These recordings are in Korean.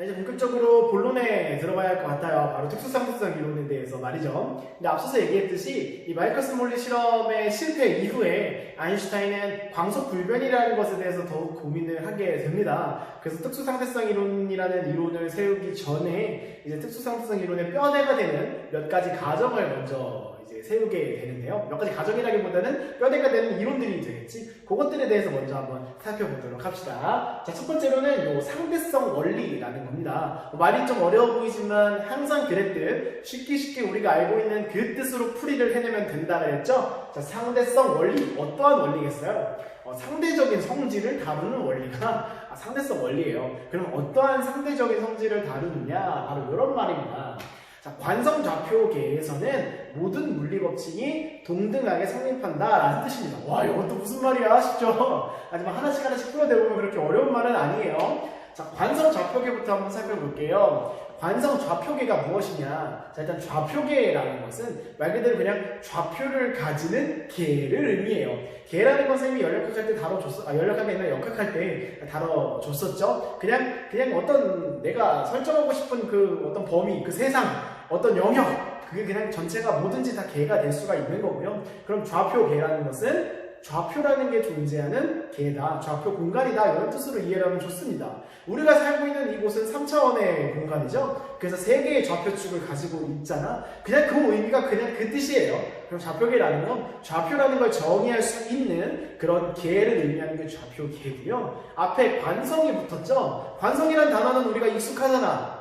자, 이제 본격적으로 본론에 들어가야 할 것 같아요. 바로 특수상대성 이론에 대해서 말이죠. 근데 앞서서 얘기했듯이 이 마이커스 몰리 실험의 실패 이후에 아인슈타인은 광속 불변이라는 것에 대해서 더욱 고민을 하게 됩니다. 그래서 특수상대성 이론이라는 이론을 세우기 전에 이제 특수상대성 이론의 뼈대가 되는 몇 가지 가정을 먼저 이제 세우게 되는데요. 몇 가지 가정이라기보다는 뼈대가 되는 이론들이 되겠지. 그것들에 대해서 먼저 한번 살펴보도록 합시다. 자, 첫 번째로는 요 상대성 원리라는 겁니다. 뭐 말이 좀 어려워 보이지만 항상 그랬듯 쉽게 쉽게 우리가 알고 있는 그 뜻으로 풀이를 해내면 된다 그랬죠? 자, 상대성 원리. 어떠한 원리겠어요? 어, 상대적인 성질을 다루는 원리가 아, 상대성 원리예요. 그럼 어떠한 상대적인 성질을 다루느냐? 바로 이런 말입니다. 자, 관성 좌표계에서는 모든 물리 법칙이 동등하게 성립한다라는 뜻입니다. 와, 이것도 무슨 말이야? 싶죠? 하지만 하나씩 하나씩 풀어내보면 그렇게 어려운 말은 아니에요. 자, 관성 좌표계부터 한번 살펴볼게요. 관성 좌표계가 무엇이냐? 자, 일단 좌표계라는 것은 말 그대로 그냥 좌표를 가지는 계를 의미해요. 계라는 건 쌤이 연력학할 때 다뤄줬어. 아, 연력학이 아니라 역학할 때 다뤄줬었죠. 그냥, 그냥 어떤 내가 설정하고 싶은 그 어떤 범위, 그 세상, 어떤 영역, 그게 그냥 전체가 뭐든지 다 개가 될 수가 있는 거고요. 그럼 좌표계라는 것은 좌표라는 게 존재하는 개다. 좌표 공간이다. 이런 뜻으로 이해를 하면 좋습니다. 우리가 살고 있는 이곳은 3차원의 공간이죠. 그래서 세 개의 좌표축을 가지고 있잖아. 그냥 그 의미가 그냥 그 뜻이에요. 그럼 좌표계라는 건 좌표라는 걸 정의할 수 있는 그런 개를 의미하는 게 좌표계고요. 앞에 관성이 붙었죠. 관성이라는 단어는 우리가 익숙하잖아.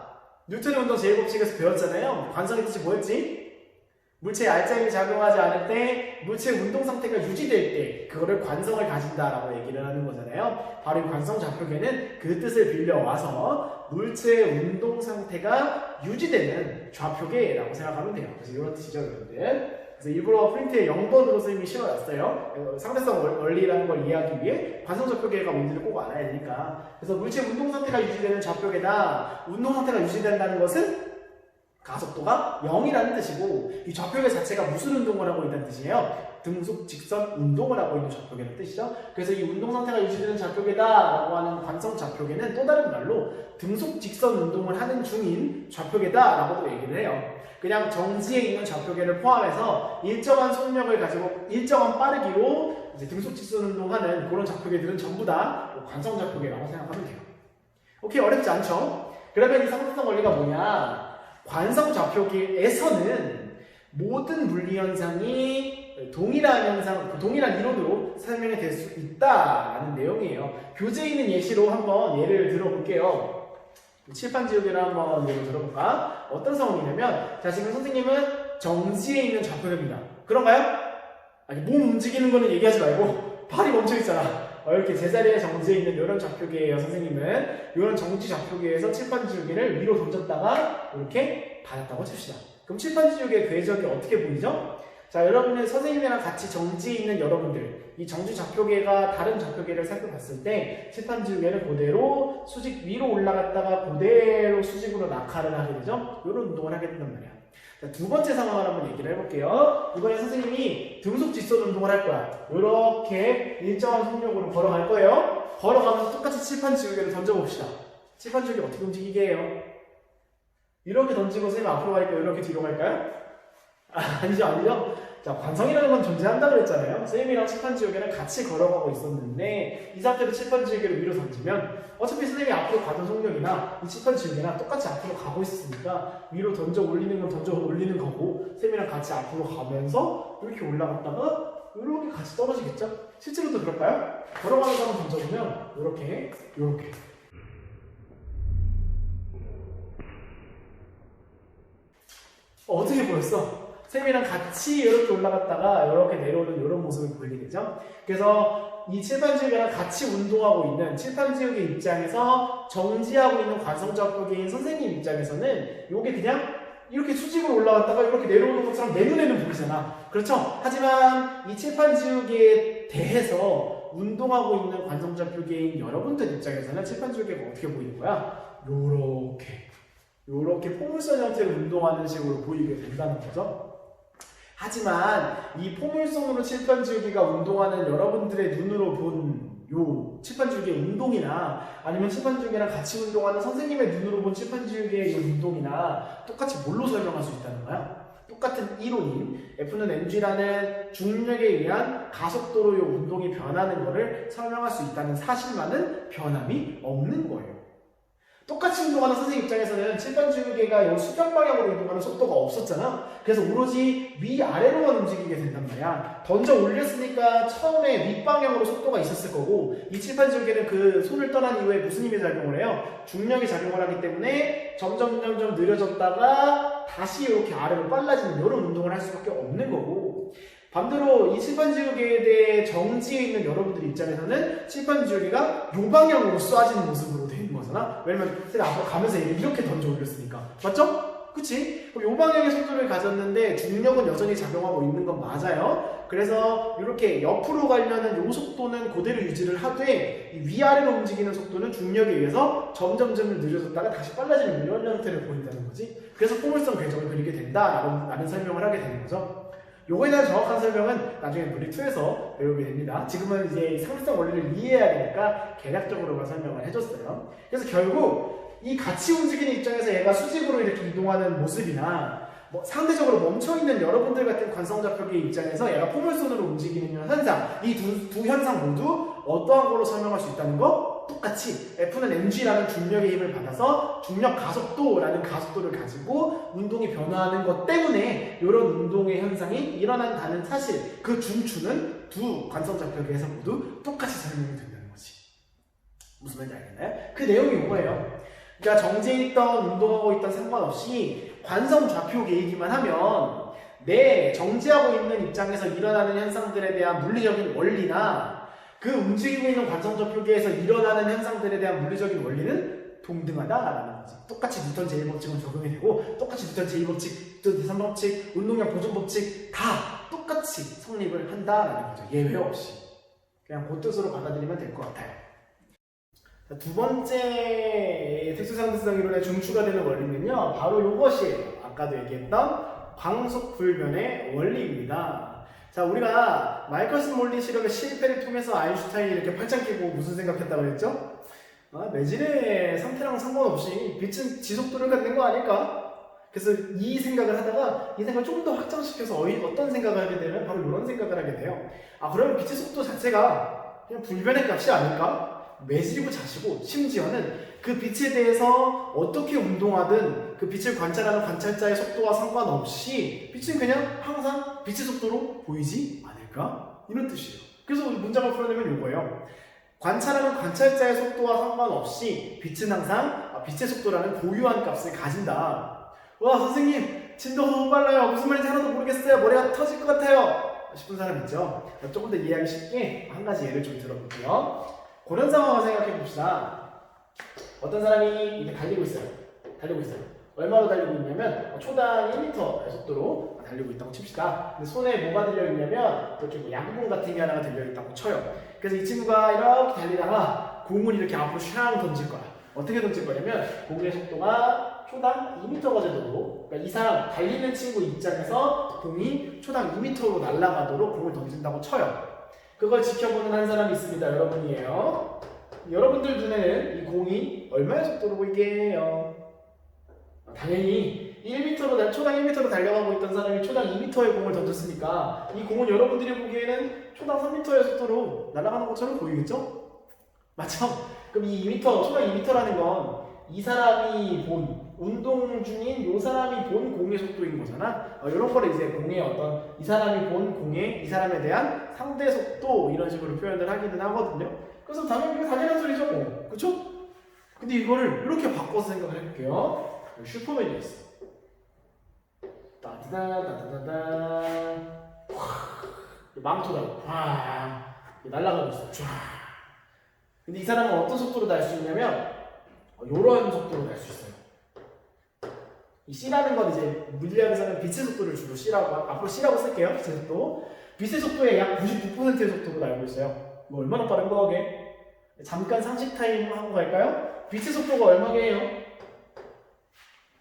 뉴턴의 운동 제일법칙에서 배웠잖아요. 관성의 뜻이 뭐였지? 물체의 알짜임이 작용하지 않을 때 물체의 운동 상태가 유지될 때 그거를 관성을 가진다라고 얘기를 하는 거잖아요. 바로 이 관성 좌표계는 그 뜻을 빌려와서 물체의 운동 상태가 유지되는 좌표계라고 생각하면 돼요. 그래서 이런 뜻이죠, 여러분들. 그래서 일부러 프린트에 0번으로 선생님이 실어놨어요. 상대성 원- 원리라는 걸 이해하기 위해 관성 좌표계가 뭔지를 꼭 알아야 되니까. 그래서 물체 운동 상태가 유지되는 좌표계다. 운동 상태가 유지된다는 것은 가속도가 0이라는 뜻이고 이 좌표계 자체가 무슨 운동을 하고 있다는 뜻이에요? 등속 직선 운동을 하고 있는 좌표계라는 뜻이죠. 그래서 이 운동 상태가 유지되는 좌표계다라고 하는 관성 좌표계는 또 다른 말로 등속 직선 운동을 하는 중인 좌표계다라고도 얘기를 해요. 그냥 정지에 있는 좌표계를 포함해서 일정한 속력을 가지고 일정한 빠르기로 이제 등속 직선 운동하는 그런 좌표계들은 전부 다뭐 관성 좌표계라고 생각하면 돼요. 오케이 어렵지 않죠? 그러면 이 상대성 원리가 뭐냐? 관성 좌표계에서는 모든 물리 현상이 동일한 현상, 동일한 이론으로 설명이 될 수 있다라는 내용이에요. 교재에 있는 예시로 한번 예를 들어볼게요. 칠판 지우개를 한번 예를 들어볼까? 어떤 상황이냐면, 자, 지금 선생님은 정지에 있는 좌표계입니다. 그런가요? 아니, 몸 움직이는 거는 얘기하지 말고, 발이 멈춰있잖아. 어, 이렇게 제자리에 정지해 있는 이런 좌표계예요, 선생님은. 이런 정지 좌표계에서 칠판 지우개를 위로 던졌다가 이렇게 받았다고 칩시다. 그럼 칠판 지우개 궤적이 어떻게 보이죠? 자, 여러분은 선생님이랑 같이 정지에 있는 여러분들, 이 정지 좌표계가 다른 좌표계를 살펴봤을 때 칠판 지우개는 그대로 수직 위로 올라갔다가 그대로 수직으로 낙하를 하게 되죠? 이런 운동을 하게 된단 말이야. 자, 두 번째 상황을 한번 얘기를 해볼게요. 이번에 선생님이 등속 직선 운동을 할 거야. 이렇게 일정한 속력으로 걸어갈 거예요. 걸어가면서 똑같이 칠판 지우개를 던져봅시다. 칠판 지우개 어떻게 움직이게 해요? 이렇게 던지고 선생님 앞으로 갈까요? 이렇게 뒤로 갈까요? 아, 아니죠, 아니죠? 자, 관성이라는 건 존재한다고 그랬잖아요. 선생님이랑 칠판 지우개는 같이 걸어가고 있었는데, 이 상태로 칠판 지우개를 위로 던지면, 어차피 선생님이 앞으로 가던 속력이나, 이 칠판 지우개랑 똑같이 앞으로 가고 있으니까, 위로 던져 올리는 건 던져 올리는 거고, 선생님이랑 같이 앞으로 가면서, 이렇게 올라갔다가, 이렇게 같이 떨어지겠죠? 실제로도 그럴까요? 걸어가면서 한번 던져보면, 이렇게, 이렇게. 어, 어떻게 보였어? 쌤이랑 같이 이렇게 올라갔다가 이렇게 내려오는 이런 모습을 보이게 되죠. 그래서 이 칠판지우개랑 같이 운동하고 있는 칠판지우개 입장에서 정지하고 있는 관성좌표계인 선생님 입장에서는 이게 그냥 이렇게 수직으로 올라갔다가 이렇게 내려오는 것처럼 내 눈에는 보이잖아. 그렇죠? 하지만 이 칠판지우개에 대해서 운동하고 있는 관성좌표계인 여러분들 입장에서는 칠판지우개가 어떻게 보이는 거야? 요렇게. 요렇게 포물선 형태로 운동하는 식으로 보이게 된다는 거죠. 하지만 이 포물선으로 칠판 지우기가 운동하는 여러분들의 눈으로 본 요 칠판지우개의 운동이나 아니면 칠판지우개랑 같이 운동하는 선생님의 눈으로 본 칠판지우개의 이 운동이나 똑같이 뭘로 설명할 수 있다는 거야? 똑같은 이론인 F는 mg라는 중력에 의한 가속도로 요 운동이 변하는 것을 설명할 수 있다는 사실만은 변함이 없는 거예요. 똑같이 운동하는 선생님 입장에서는 칠판지우개가 요 수평 방향으로 운동하는 속도가 없었잖아. 그래서 오로지 위아래로만 움직이게 된단 말이야. 던져 올렸으니까 처음에 윗방향으로 속도가 있었을 거고 이 칠판지우개는 그 손을 떠난 이후에 무슨 힘이 작용을 해요? 중력이 작용을 하기 때문에 점점 점점 느려졌다가 다시 이렇게 아래로 빨라지는 이런 운동을 할 수밖에 없는 거고 반대로 이 칠판지우개에 대해 정지에 있는 여러분들 입장에서는 칠판지우개가 요 방향으로 쏴지는 모습으로 되는 거잖아. 왜냐면 제가 앞으로 가면서 이렇게 던져 올렸으니까. 맞죠? 그치? 그럼 요 방향의 속도를 가졌는데 중력은 여전히 작용하고 있는 건 맞아요. 그래서 이렇게 옆으로 가려는 요 속도는 그대로 유지를 하되 이 위아래로 움직이는 속도는 중력에 의해서 점점점 느려졌다가 다시 빨라지는 이런 형태를 보인다는 거지. 그래서 포물선 궤적을 그리게 된다라는 설명을 하게 되는 거죠. 요거에 대한 정확한 설명은 나중에 물리2에서 배우게 됩니다. 지금은 이제 상대성 원리를 이해해야 되니까 개략적으로만 설명을 해줬어요. 그래서 결국 이 같이 움직이는 입장에서 얘가 수직으로 이렇게 이동하는 모습이나 뭐 상대적으로 멈춰있는 여러분들 같은 관성좌표계의 입장에서 얘가 포물선으로 움직이는 현상 이두두 현상 모두 어떠한 걸로 설명할 수 있다는 거? 똑같이 F는 mg라는 중력의 힘을 받아서 중력 가속도라는 가속도를 가지고 운동이 변화하는 것 때문에 이런 운동의 현상이 일어난다는 사실 그 중추는 두 관성좌표계에서 모두 똑같이 설명이 된다는 거지 무슨 말인지 알겠나요? 그 내용이 이거예요 그러니까 정지해 있던 운동하고 있던 상관없이 관성 좌표 계이기만 하면 내 정지하고 있는 입장에서 일어나는 현상들에 대한 물리적인 원리나 그 움직이고 있는 관성 좌표계에서 일어나는 현상들에 대한 물리적인 원리는 동등하다라는 거죠. 똑같이 뉴턴 제1법칙은 적용이 되고 똑같이 뉴턴 제2법칙, 뉴턴 제3법칙, 운동량 보존 법칙 다 똑같이 성립을 한다라는 거죠. 예외 없이. 그냥 그 뜻으로 받아들이면 될 것 같아요. 자, 두 번째 특수상대성 이론의 중추가 되는 원리는요, 바로 이것이에요. 아까도 얘기했던 광속불변의 원리입니다. 자, 우리가 마이커스 몰리 실험의 실패를 통해서 아인슈타인이 이렇게 팔짱 끼고 무슨 생각했다고 그랬죠? 아, 매질의 상태랑 상관없이 빛은 지속도를 갖는 거 아닐까? 그래서 이 생각을 하다가 이 생각을 조금 더 확장시켜서 어떤 생각을 하게 되면 바로 이런 생각을 하게 돼요. 아, 그러면 빛의 속도 자체가 그냥 불변의 값이 아닐까? 매질부 자시고 심지어는 그 빛에 대해서 어떻게 운동하든 그 빛을 관찰하는 관찰자의 속도와 상관없이 빛은 그냥 항상 빛의 속도로 보이지 않을까? 이런 뜻이에요. 그래서 우리 문장을 풀어내면 이거예요. 관찰하는 관찰자의 속도와 상관없이 빛은 항상 아, 빛의 속도라는 고유한 값을 가진다. 와 선생님 진도가 너무 빨라요. 무슨 말인지 하나도 모르겠어요. 머리가 터질 것 같아요. 싶은 사람 있죠? 조금 더 이해하기 쉽게 한 가지 예를 좀 들어볼게요. 그런 상황을 생각해 봅시다. 어떤 사람이 이렇게 달리고 있어요. 달리고 있어요. 얼마로 달리고 있냐면 초당 1m의 속도로 달리고 있다고 칩시다. 근데 손에 뭐가 들려 있냐면 이렇게 뭐 양봉 같은 게 하나가 들려 있다고 쳐요. 그래서 이 친구가 이렇게 달리다가 공을 이렇게 앞으로 샥 던질 거야. 어떻게 던질 거냐면 공의 속도가 초당 2m가 되도록 그러니까 이 사람 달리는 친구 입장에서 공이 초당 2m로 날아가도록 공을 던진다고 쳐요. 그걸 지켜보는 한 사람이 있습니다. 여러분이에요. 여러분들 눈에는 이 공이 얼마의 속도로 보이게요? 당연히 1m로 달, 초당 1m로 달려가고 있던 사람이 초당 2m의 공을 던졌으니까 이 공은 여러분들이 보기에는 초당 3m의 속도로 날아가는 것처럼 보이겠죠? 맞죠? 그럼 이 2m, 초당 2m라는 건 이 사람이 본 운동 중인 이 사람이 본 공의 속도인 거잖아. 어, 이런 거를 이제 공의 어떤 이 사람이 본 공의 이 사람에 대한 상대 속도 이런 식으로 표현을 하기는 하거든요. 그래서 당연히 당연한 소리죠, 뭐. 그쵸? 근데 이거를 이렇게 바꿔서 생각을 해볼게요. 슈퍼맨이 있어. 따다다 따다다다 망토다. 와 날아가고 있어. 쫙. 근데 이 사람은 어떤 속도로 날 수 있냐면 이런 속도로 날 수 있어요. 이 C라는 건 이제 물리학에서는 빛의 속도를 주로 C라고 앞으로 C라고 쓸게요. 빛의 속도. 빛의 속도의 약 99%의 속도로 알고 있어요. 뭐 얼마나 빠른 거게? 잠깐 상식 타임 하고 갈까요? 빛의 속도가 얼마게요?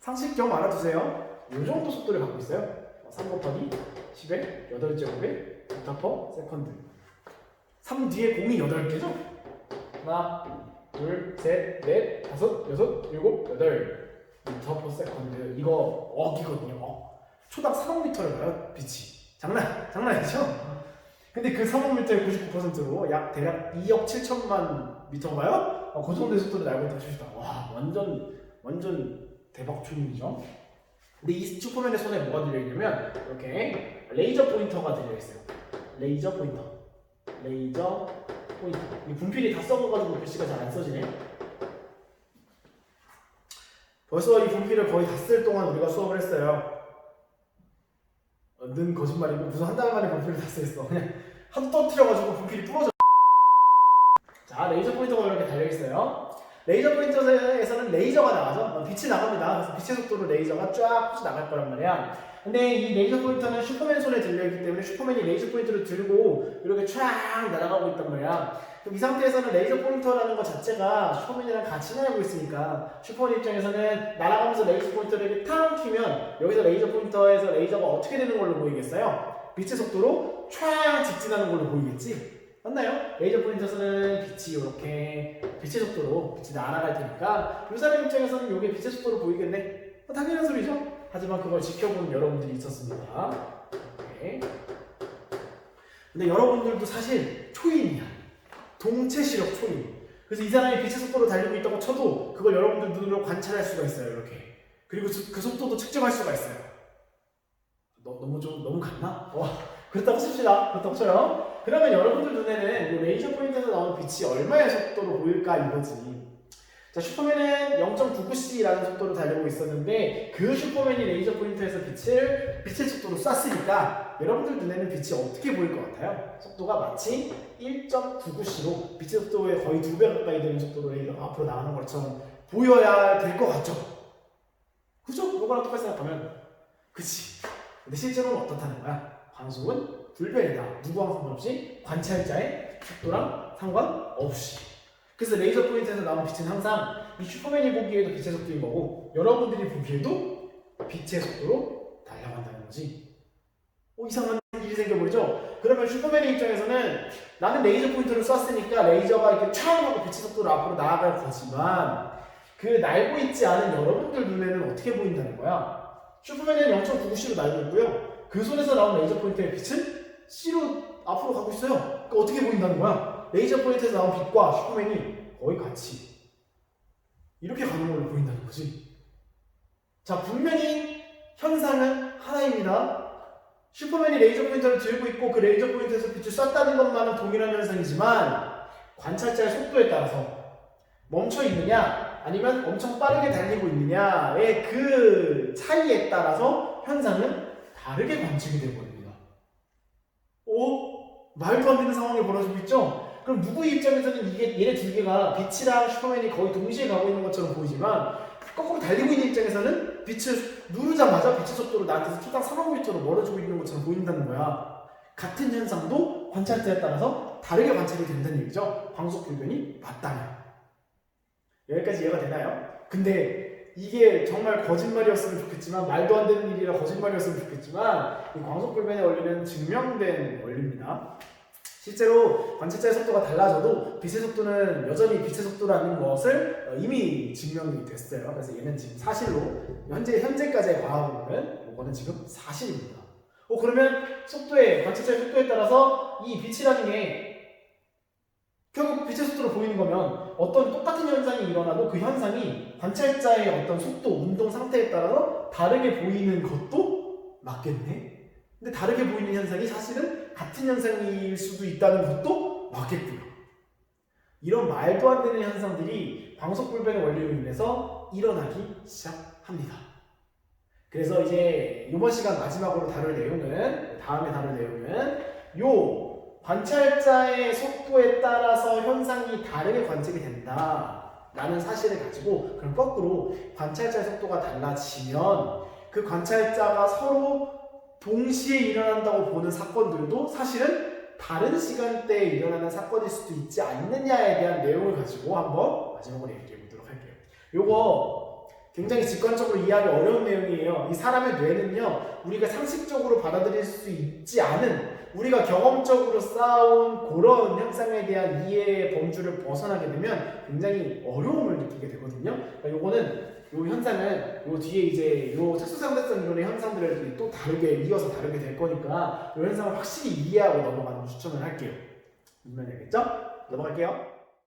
상식 좀 알아두세요. 이 정도 속도를 갖고 있어요. 3 곱하기 10의 8제곱의 6퍼 세컨드. 3 뒤에 공이 8개죠? 하나, 둘, 셋, 넷, 다섯, 여섯, 일곱, 여덟 미터 퍼 세컨드 이거 억이거든요. 억. 초당 3억미터를 봐요 빛이. 장난 장난 아니죠? 근데 그 3억미터의 99%로 약 대략 2억 7천만 미터 봐요? 어, 그 정도의 속도로 날고 있다 칩시다. 와 완전 완전 대박 초능이죠. 근데 이 슈퍼맨의 손에 뭐가 들려있냐면 이렇게 레이저 포인터가 들려있어요. 레이저 포인터. 레이저 포인터. 이 분필이 다 썩어가지고 글씨가 잘 안 써지네. 벌써 이 분필을 거의 다 쓸 동안 우리가 수업을 했어요. 어, 는 거짓말이고 무슨 한 달 만에 분필을 다 썼어. 그냥 하도 떠트려가지고 분필이 부러져. 자, 레이저 포인터가 이렇게 달려있어요. 레이저 포인터에서는 레이저가 나가죠. 어, 빛이 나갑니다. 그래서 빛의 속도로 레이저가 쫙 나갈 거란 말이야. 근데 이 레이저 포인터는 슈퍼맨 손에 들려있기 때문에 슈퍼맨이 레이저 포인터를 들고 이렇게 쫙 날아가고 있단 말이야. 그럼 이 상태에서는 레이저 포인터라는 것 자체가 슈퍼맨이랑 같이 날고 있으니까 슈퍼맨 입장에서는 날아가면서 레이저 포인터를 탕 튀면 여기서 레이저 포인터에서 레이저가 어떻게 되는 걸로 보이겠어요? 빛의 속도로 촤 직진하는 걸로 보이겠지? 맞나요? 레이저 포인터에서는 빛이 이렇게 빛의 속도로 빛이 날아갈 테니까 이 사람 입장에서는 이게 빛의 속도로 보이겠네? 어, 당연한 소리죠? 하지만 그걸 지켜본 여러분들이 있었습니다. 오케이. 근데 여러분들도 사실 초인이야. 동체 시력 초인. 그래서 이 사람이 빛의 속도로 달리고 있다고 쳐도 그걸 여러분들 눈으로 관찰할 수가 있어요. 이렇게. 그리고 그, 그 속도도 측정할 수가 있어요. 너, 너무 좀 너무 같나? 어, 그렇다고 칩시다. 그렇다고 쳐요. 그러면 여러분들 눈에는 이 레이저 포인트에서 나오는 빛이 얼마의 속도로 보일까 이거지. 자, 슈퍼맨은 0.99c라는 속도로 달리고 있었는데 그 슈퍼맨이 레이저 포인트에서 빛을 빛의 속도로 쐈으니까 여러분들 눈에는 빛이 어떻게 보일 것 같아요? 속도가 마치 1.99c로 빛의 속도의 거의 두 배 가까이 되는 속도로 앞으로 나가는 것처럼 보여야 될 것 같죠? 그죠? 이거랑 똑같이 생각하면 그치 근데 실제로는 어떻다는 거야? 광속은 불변이다 누구랑 상관없이 관찰자의 속도랑 상관없이 그래서 레이저 포인트에서 나온 빛은 항상 이 슈퍼맨이 보기에도 빛의 속도인 거고 여러분들이 보기에도 빛의 속도로 달려간다는 거지 어, 이상한 일이 생겨버리죠? 그러면 슈퍼맨의 입장에서는 나는 레이저 포인트를 쐈으니까 레이저가 이렇게 촥 하고 빛의 속도로 앞으로 나아갈 거지만 그 날고 있지 않은 여러분들 눈에는 어떻게 보인다는 거야? 슈퍼맨은 0.99C로 날고 있고요. 그 손에서 나온 레이저 포인트의 빛은 C로 앞으로 가고 있어요. 그러니까 어떻게 보인다는 거야? 레이저 포인트에서 나온 빛과 슈퍼맨이 거의 같이 이렇게 가는 걸로 보인다는 거지. 자, 분명히 현상은 하나입니다. 슈퍼맨이 레이저 포인터를 들고 있고 그 레이저 포인트에서 빛을 쐈다는 것만은 동일한 현상이지만 관찰자의 속도에 따라서 멈춰 있느냐 아니면 엄청 빠르게 달리고 있느냐의 그 차이에 따라서 현상은 다르게 관측이 되버립니다. 오? 말도 안 되는 상황이 벌어지고 있죠? 그럼 누구의 입장에서는 이게 얘네 두 개가 빛이랑 슈퍼맨이 거의 동시에 가고 있는 것처럼 보이지만 거꾸로 달리고 있는 입장에서는 빛을 누르자마자 빛의 속도로 나한테서 초당 300m로 멀어지고 있는 것처럼 보인다는 거야. 같은 현상도 관찰자에 따라서 다르게 관찰이 된다는 얘기죠. 광속 불변이 맞다면. 여기까지 이해가 되나요? 근데 이게 정말 거짓말이었으면 좋겠지만 말도 안 되는 일이라 거짓말이었으면 좋겠지만 이 광속 불변의 원리는 증명된 원리입니다. 실제로 관찰자의 속도가 달라져도 빛의 속도는 여전히 빛의 속도라는 것을 어, 이미 증명이 됐어요. 그래서 얘는 지금 사실로 현재 현재까지의 과학으로는 이거는 지금 사실입니다. 어 그러면 속도에 관찰자의 속도에 따라서 이 빛이라는 게 결국 빛의 속도로 보이는 거면 어떤 똑같은 현상이 일어나도 그 현상이 관찰자의 어떤 속도, 운동 상태에 따라서 다르게 보이는 것도 맞겠네. 근데 다르게 보이는 현상이 사실은 같은 현상일 수도 있다는 것도 맞겠고요. 이런 말도 안 되는 현상들이 광속불변의 원리로 인해서 일어나기 시작합니다. 그래서 이제 이번 시간 마지막으로 다룰 내용은 다음에 다룰 내용은 요 관찰자의 속도에 따라서 현상이 다르게 관측이 된다. 라는 사실을 가지고 그럼 거꾸로 관찰자의 속도가 달라지면 그 관찰자가 서로 동시에 일어난다고 보는 사건들도 사실은 다른 시간대에 일어나는 사건일 수도 있지 않느냐에 대한 내용을 가지고 한번 마지막으로 얘기해 보도록 할게요. 요거 굉장히 직관적으로 이해하기 어려운 내용이에요. 이 사람의 뇌는요, 우리가 상식적으로 받아들일 수 있지 않은 우리가 경험적으로 쌓아온 그런 현상에 대한 이해의 범주를 벗어나게 되면 굉장히 어려움을 느끼게 되거든요. 그러니까 요거는 요 현상은 요 뒤에 이제 요 특수상대성 이론의 현상들을 또 다르게 이어서 다루게 될 거니까 요 현상을 확실히 이해하고 넘어가는 걸 추천을 할게요. 말인지 알겠죠? 넘어갈게요.